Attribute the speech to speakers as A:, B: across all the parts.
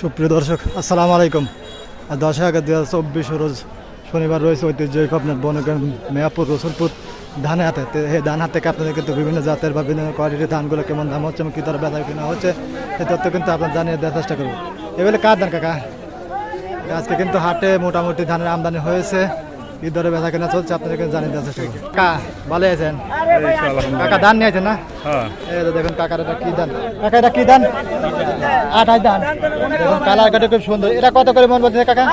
A: সুপ্রিয় দর্শক, আসসালামু আলাইকুম। দশই আগস্ট দু হাজার চব্বিশ রোজ শনিবার রয়েছে ঐতিহ্যিক আপনার বনগ্রাম মেয়াপুর রসুলপুর ধানে হাতে। এই ধান হাত থেকে আপনাদের কিন্তু বিভিন্ন জাতের বা বিভিন্ন কোয়ালিটির ধানগুলো কেমন দাম হচ্ছে এবং কী দরে বেচা কিনা হচ্ছে, সে তথ্য কিন্তু আপনার জানিয়ে দেওয়ার চেষ্টা করব। এবারে কার ধান কাকা? আজকে কিন্তু হাটে মোটামুটি ধানের আমদানি হয়েছে। কি দরে বেচা কেনা চলছে আপনাদের কিন্তু জানিয়ে দেওয়ার চেষ্টা করব কাকা ভালো আছেন? কাকা ধান নিয়েছেন না?
B: হ্যাঁ।
A: এই যে দেখুন কাকার এটা কি দান কাকা এটা কি দান আঠাশ দান দেখুন কালার কাটা খুব সুন্দর। এটা কত করে মন বলছে কাকা?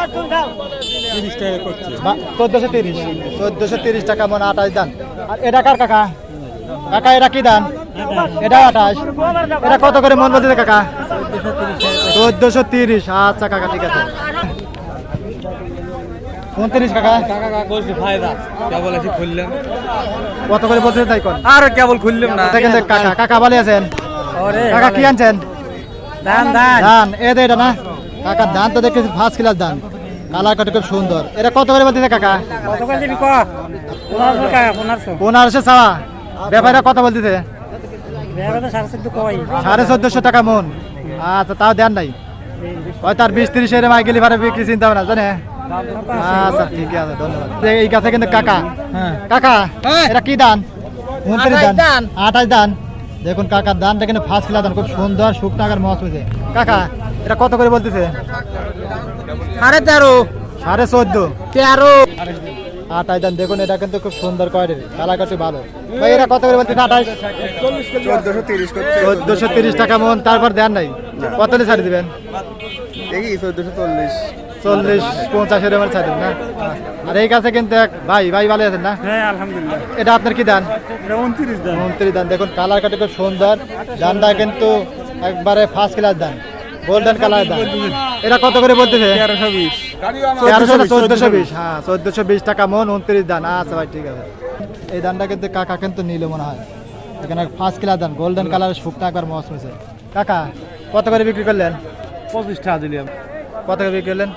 B: তিরিশ টাকা করছে।
A: চোদ্দশো তিরিশ। চোদ্দশো তিরিশ টাকা মন আঠাশ দান আর এটা কার কাকা? কাকা এটা কি দান এটা আঠাশ এটা কত করে মন বলছে কাকা? চোদ্দশো তিরিশ। আচ্ছা কাকা ঠিক আছে। উনত্রিশ কাকা।
B: টাকা কাকা করছি ফায়দা কেবল এসে খুললাম
A: কত করে বলছে তাই কোন?
B: আর কেবল খুললাম না।
A: কাকা? কাকা ভালো আছেন? কাকা কি আনছেন?
B: ধান ধান।
A: ধান। এ দে এটা না। কাকা ধান তো দেখেছি ফার্স্ট ক্লাস ধান। কালার কাটা খুব সুন্দর। এটা কত করে বলতেছে কাকা?
B: কত করে দিবি ক পনেরোশো টাকা পনেরোশো।
A: পনেরোশো চাওয়া ব্যাপারীরা কত বলতেছে?
B: সাড়ে
A: চোদ্দশো টাকা মন। আচ্ছা তাও দেন নাই। ওই তার বিশ তিরিশ এর মাই গেলি ভাড়া বিক্রি চিন্তা হবে না জানে? আচ্ছা ঠিক আছে ধন্যবাদ। এই- কাছে কিন্তু কাকা। কাকা এটা কি দান
B: আঠাশ
A: দান। আঠাশ দান দেখুন কাকার দানটা কিন্তু ফার্স্ট ক্লাস দান খুব সুন্দর শুকনো আকার মহাস হয়েছে। কাকা এটা কত করে বলতেছে?
B: সাড়ে তেরো।
A: সাড়ে চোদ্দ।
B: তেরো।
A: আটাই দান দেখুন এটা কিন্তু খুব সুন্দর কোয়ালিটির কালাকাটি ভালো। ভাই এরা কত করে বলতে আঠাশ?
C: চোদ্দশো তিরিশ
A: টাকা মন। তারপর দেন নাই। কত ছাড়ি দিবেন?
C: দেখি চোদ্দশো চল্লিশ।
A: চল্লিশ পঞ্চাশ এর আমার ছাড়ি না? আর এই কাছে কিন্তু এক ভাই ভাই ভালো আছেন না?
B: হ্যাঁ আলহামদুলিল্লাহ।
A: এটা আপনার কি দান
B: উনত্রিশ দাম
A: উনত্রিশ দান দেখুন কালার কাটি খুব সুন্দর। দানটা কিন্তু একবারে ফার্স্ট ক্লাস দান গোল্ডেন কালার দান এটা কত করে বলতেছে?
B: তেরোশো বিশ।
A: তেরোশো চোদ্দশো বিশ। হ্যাঁ চোদ্দশো বিশ টাকা মন উনত্রিশ দান আচ্ছা ভাই ঠিক আছে। এই দানটা কিন্তু কাকা কিন্তু নিল মনে হয়। এখানে ফার্স্ট ক্লাস দান গোল্ডেন কালারের শুকনা একবার মস হয়েছে। কাকা কত করে বিক্রি করলেন?
B: পঁচিশ টাকা দিলাম।
A: কত করে বিক্রি করলেন?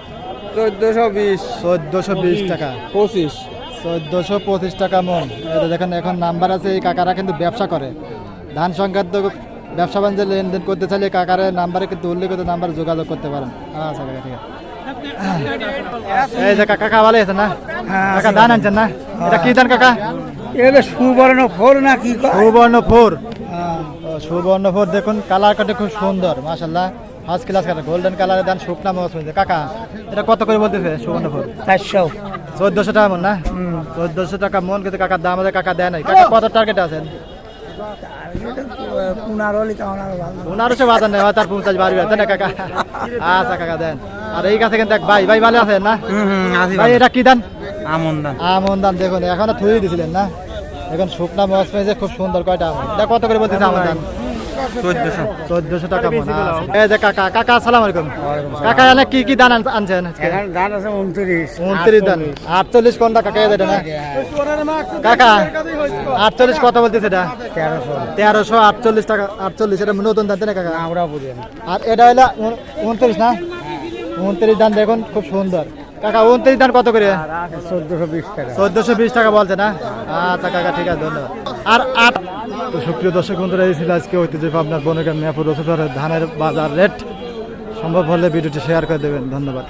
B: চোদ্দশো বিশ।
A: চোদ্দশো বিশ টাকা।
B: পঁচিশ।
A: চোদ্দশো পঁচিশ টাকা মন। এটা দেখেন এখন নাম্বার আছে এই কাকারা কিন্তু ব্যবসা করে। ধান সংক্রান্ত ব্যবসা বাণিজ্য লেনদেন করতে চাইলে নাম্বারে কিন্তু উল্লেখিত নাম্বারে যোগাযোগ করতে পারেন। আচ্ছা কাকা ঠিক আছে। এই যে কাকা আছে না? কাকা ধান আনছেন না? এটা কি ধান কাকা?
B: এটা সুবর্ণ ফোর না কি
A: সুবর্ণ ফোর। সুবর্ণ ফোর দেখুন কালার কাটে খুব সুন্দর মাশাল্লাহ ফার্স্ট ক্লাস কালার গোল্ডেন কালারের ধান শুকনা মাছ হয়েছে কাকা এটা কত করে বলতেছে? সুবর্ণ ফোর
B: চারশো।
A: চোদ্দশো টাকা মন না? চোদ্দশো টাকা মন কিন্তু কাকার দাম আছে কাকা দেয় নাই। কাকা কত টার্গেট আছেন? পনেরোশো বাজার নেই পঞ্চাশ না কাকা? আচ্ছা কাকা দেন। আর এই কাছে কিন্তু ভাই ভাই ভালো আছেন না? ভাই এটা কি দান?
B: আমন দান।
A: আমন দান দেখুন এখনও থুয়ে দিছিলেন না? এখন শুকনা মাছ পেয়েছে খুব সুন্দর কয়টা আমন কত করে বলতেছে আমন দান?
B: চোদ্দশো।
A: চোদ্দশো টাকা মন। এই যে কাকা কাকা আসসালাম আলাইকুম। কাকা এনে কি কি দান আনছেন আজকে?
B: ধান আছে উনত্রিশ।
A: উনত্রিশ দান আটচল্লিশ কোনটা কাকা না? কাকা আটচল্লিশ কত বলতেছে এটা?
B: তেরোশো।
A: তেরোশো আটচল্লিশ টাকা আটচল্লিশ এটা নতুন দান না কাকা?
B: আমরা বুঝি
A: আর এটা হলো উন- উনত্রিশ না? উনত্রিশ দান দেখুন খুব সুন্দর। কাকা উনত্রিশ দান কত করে?
B: চোদ্দশো বিশ টাকা।
A: চোদ্দশো বিশ টাকা বলছে না? আচ্ছা কাকা ঠিক আছে ধন্যবাদ। আর আট তো সুপ্রিয় দর্শক বন্ধুরা, এই ছিল আজকে ঐতিহ্য আপনার বনগ্রাম মেয়াপুর রসুলের ধানের বাজার রেট। সম্ভব হলে ভিডিওটি শেয়ার করে দেবেন। ধন্যবাদ।